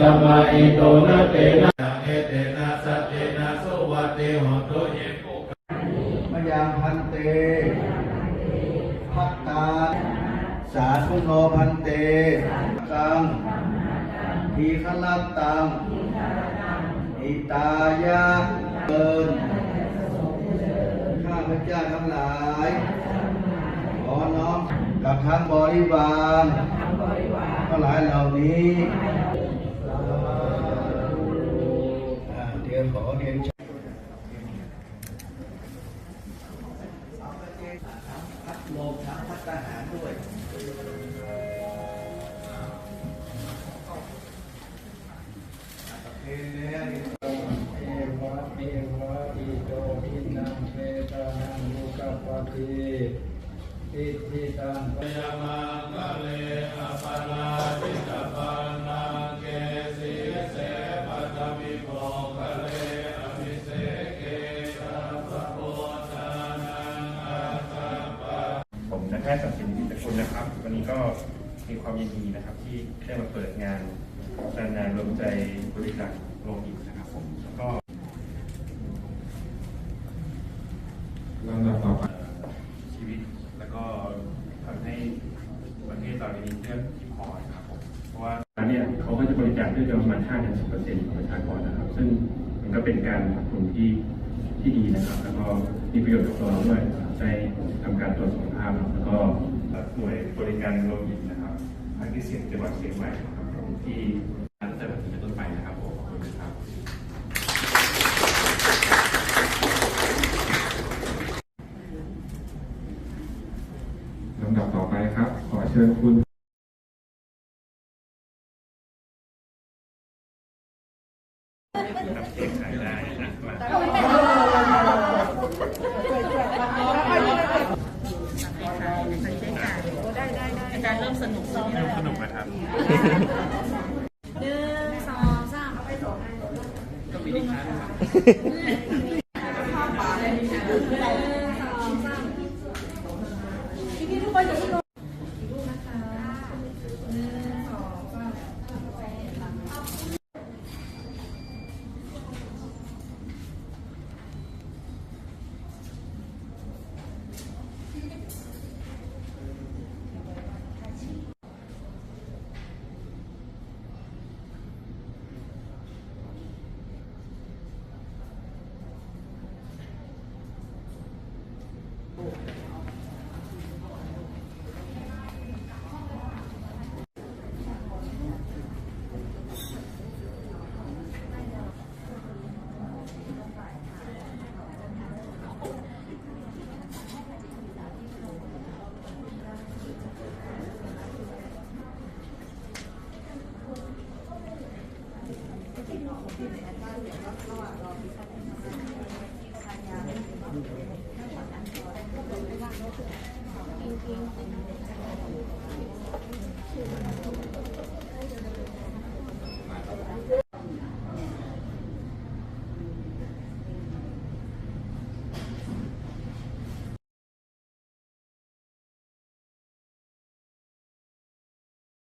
สัมมาอิโตนะเตนะเอเตนะสัตเตนะสุวัติโหตุเยปุมยังพันเตพัตตาสาธุโนพันเตตังทีขลัตตังอิตายะเกินข้าพเจ้าทั้งหลายขอน้อมกับทั้งบริวารทั้งหลายเหล่านี้ ขอเรียนพัดลมทั้งพัดทหารด้วยเพลงแล้วเอวะเอวะอิโตทินังเวตานังมุกัปปะติอิทิตังยามังกะเลอปาราติตาปานังเกสีเสปัตมิโภกะ ทย์สันตินิตกุลนะครับ วันนี้ก็มีความยินดีนะครับ ที่ได้มาเปิดงานงานงานรวมใจบริจาคโลหิตนะครับผมแล้วก็ลำดับต่อไปชีวิตแล้วก็ทำให้ประเทศเรามีเลือดที่พอนะครับผมเพราะว่าเนี่ยเขาก็จะบริจาคเลือดประมาณ5ถึง10%ของประชากรนะครับ ซึ่งมันก็เป็นการลงทุนที่ที่ดีนะครับ แล้วก็มีประโยชน์กับตัวเราด้วย ได้ทำการตรวจสุขภาพแล้วก็หน่วยบริการโลหิตนะครับภาคที่เสียงจังหวัดเชียงใหม่ครับผมที่ตั้งแต่วันนี้เป็นต้นไปนะครับผมขอบคุณครับลำดับต่อไปครับ ขอเชิญคุณ เด็กขายได้นะมา อาจารย์เริ่มสนุกแล้วเริ่มสนุกนะครับหนึ่งสองสามไปสองก็มีนิทานครับหนึ่งสองสามพี่ๆทุกคนอย่าเพิ่งลงอีกรูปนะคะหนึ่งสองสาม จริง